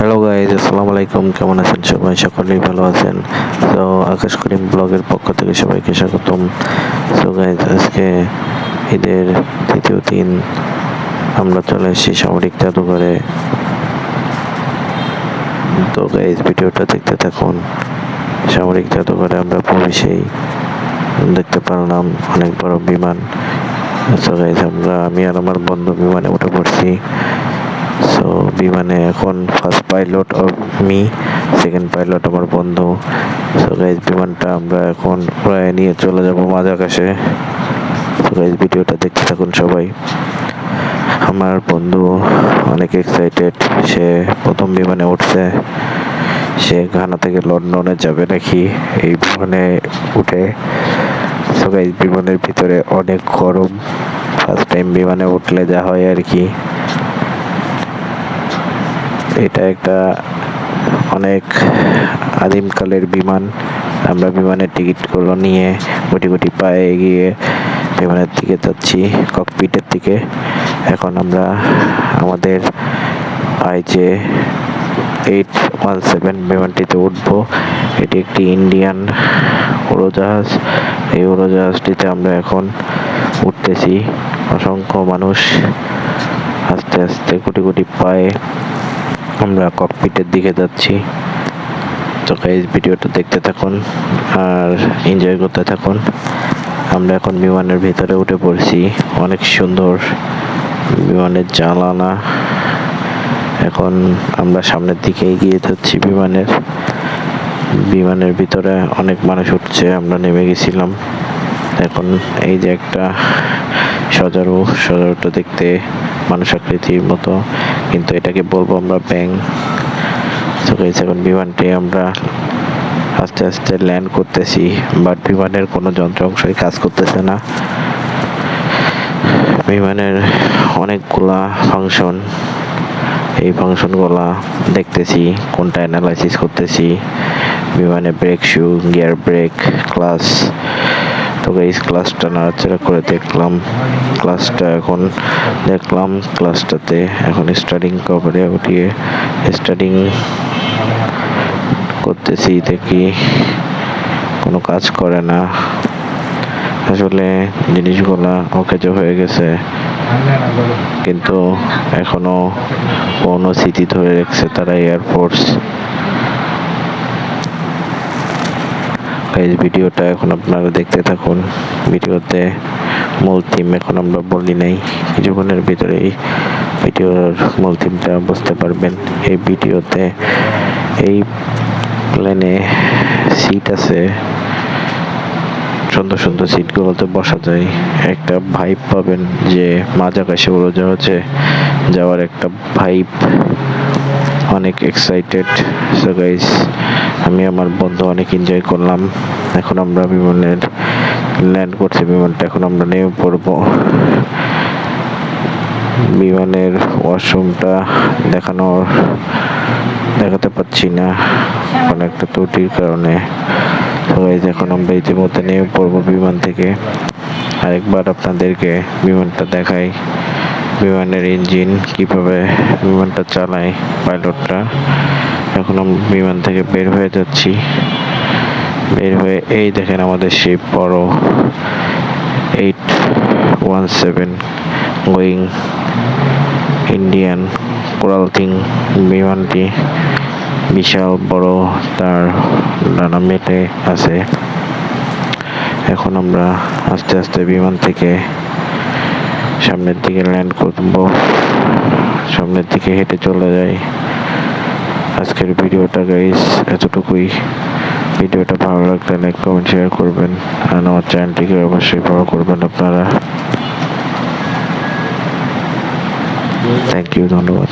Hello guys আসসালামু আলাইকুম কেমন আছেন সবাই? সকলেই ভালো আছেন। তো আকাশ করিম ব্লগের পক্ষ থেকে সবাইকে স্বাগতম। তো গাইজ আজকে ঈদের তৃতীয় দিন। আমরা চলে এসেছি সামরিক জাদুঘরে। তো গাইজ ভিডিওটা দেখতে থাকুন। সামরিক জাদুঘরে আমরা প্রবেশেই দেখতে পারলাম অনেক বড় বিমান। সো গাইজ আমরা, আমি আর আমার বন্ধু বিমানে উঠে পড়ছি। সো বিমানে এখন first pilot of me second pilot আমার বন্ধু। সো গাইজ বিমানটা আমরা এখন প্রায় নিয়ে চলে যাব মাঝ আকাশে সো গাইজ ভিডিওটা দেখতে থাকুন সবাই। আমার বন্ধু অনেক এক্সাইটেড সে প্রথম বিমানে উঠছে। সে ঘানা থেকে লন্ডনে যাবে নাকি? এই বিমানে উঠে। সো গাইজ বিমানের ভিতরে অনেক গরম। ফার্স্ট টাইম বিমানে উঠলে যা হয় আর কি। এটা একটা অনেক আদিমকালের বিমান। আমরা বিমানের টিকিটগুলো নিয়ে গুটি গুটি পায়ে এগিয়ে বিমানের দিকে যাচ্ছি ককপিটের দিকে। এখন আমরা আমাদের আইজে এইট ওয়ান সেভেন বিমানটিতে উঠবো। এটি একটি ইন্ডিয়ান উড়োজাহাজ। এই উড়োজাহাজটিতে আমরা এখন উঠতেছি। অসংখ্য মানুষ আস্তে আস্তে কোটি কোটি পায়ে আমরা ককপিটের দিকে যাচ্ছি। তো গাইজ ভিডিওটা দেখতে থাকুন আর এনজয় করতে থাকুন। আমরা এখন বিমানের ভিতরে উঠে পড়ছি। অনেক সুন্দর বিমানের জানালা। এখন আমরা সামনের দিকে এগিয়ে যাচ্ছি বিমানের। বিমানের ভিতরে অনেক মানুষ উঠছে, আমরা নেমে গেছিলাম। এখন এই যে একটা সজারু, সজারুটা দেখতে মানুষ আকৃতির মতো। কিন্তু এটাকে বলব আমরা ব্যাং এখন বিমানটি আমরা আস্তে আস্তে ল্যান্ড করতেছি বাট বিমানের কোনো যন্ত্র অংশই কাজ করতেছে না। বিমানের অনেকগুলা ফাংশন এই ফাংশনগুলা দেখতেছি, কোনটা অ্যানালাইসিস করতেছি। বিমানে brake shoe gear brake class তো গাইস ক্লাসটা নাড়াচাড়া করে দেখলাম। ক্লাসটা এখন দেখলাম ক্লাসটাতে এখন স্টার্টিং কভারে উঠিয়ে? স্টার্টিং করতেছি, দেখি। কোনো কাজ করে না। আসলে জিনিসগুলা অকেজ হয়ে গেছে। কিন্তু এখনও কোনো স্মৃতি ধরে রেখেছে তারা এয়ারফোর্স গাইজ ভিডিওটা এখন আপনারা দেখতে থাকুন। ভিডিওতে মূল থিম এখন আমরা বলি নাই কিছুক্ষণের ভিতরেই ভিডিওর মূল থিমটা বুঝতে পারবেন। এই ভিডিওতে এই প্লেনে সিট আছে। সুন্দর সুন্দর সিটগুলোতে বসা যায়। একটা ভাইব পাবেন যে মাঝ আকাশে উড়োজাহাজে যাওয়ার একটা ভাইব অনেক এক্সাইটেড সো গাইস আমি আমার বন্ধু অনেক এনজয় করলাম। এখন আমরা বিমানের ল্যান্ড করছি, বিমানটা এখন আমরা নেমে পড়ব। বিমানের ওয়াশরুমটা দেখানোর দেখাতে পাচ্ছি না কোনো একটা ত্রুটির কারণে। গাইস এখন আমরা ইতিমধ্যে নেমে পড়ব বিমান থেকে। আরেকবার আপনাদেরকে বিমানটা দেখাই। বিমানের ইঞ্জিন কীভাবে বিমানটা চালায় পাইলটটা এখন আমরা বিমান থেকে বের হয়ে যাচ্ছি। বের হয়ে এই দেখেন আমাদের সেই বড় eight one seven going Indian coral thing বিমানটি বিশাল বড়, তার ডানা মেটে আছে। এখন আমরা আস্তে আস্তে বিমান থেকে সামনের দিকে ল্যান্ড করব। সামনের দিকে হেঁটে চলে যাই। আজকের ভিডিওটা গাইস এতটুকুই। ভিডিওটা ভালো লাগলে লাইক কমেন্ট শেয়ার করবেন। আর আমার চ্যানেলটিকে অবশ্যই ফলো করবেন আপনারা। থ্যাংক ইউ ধন্যবাদ।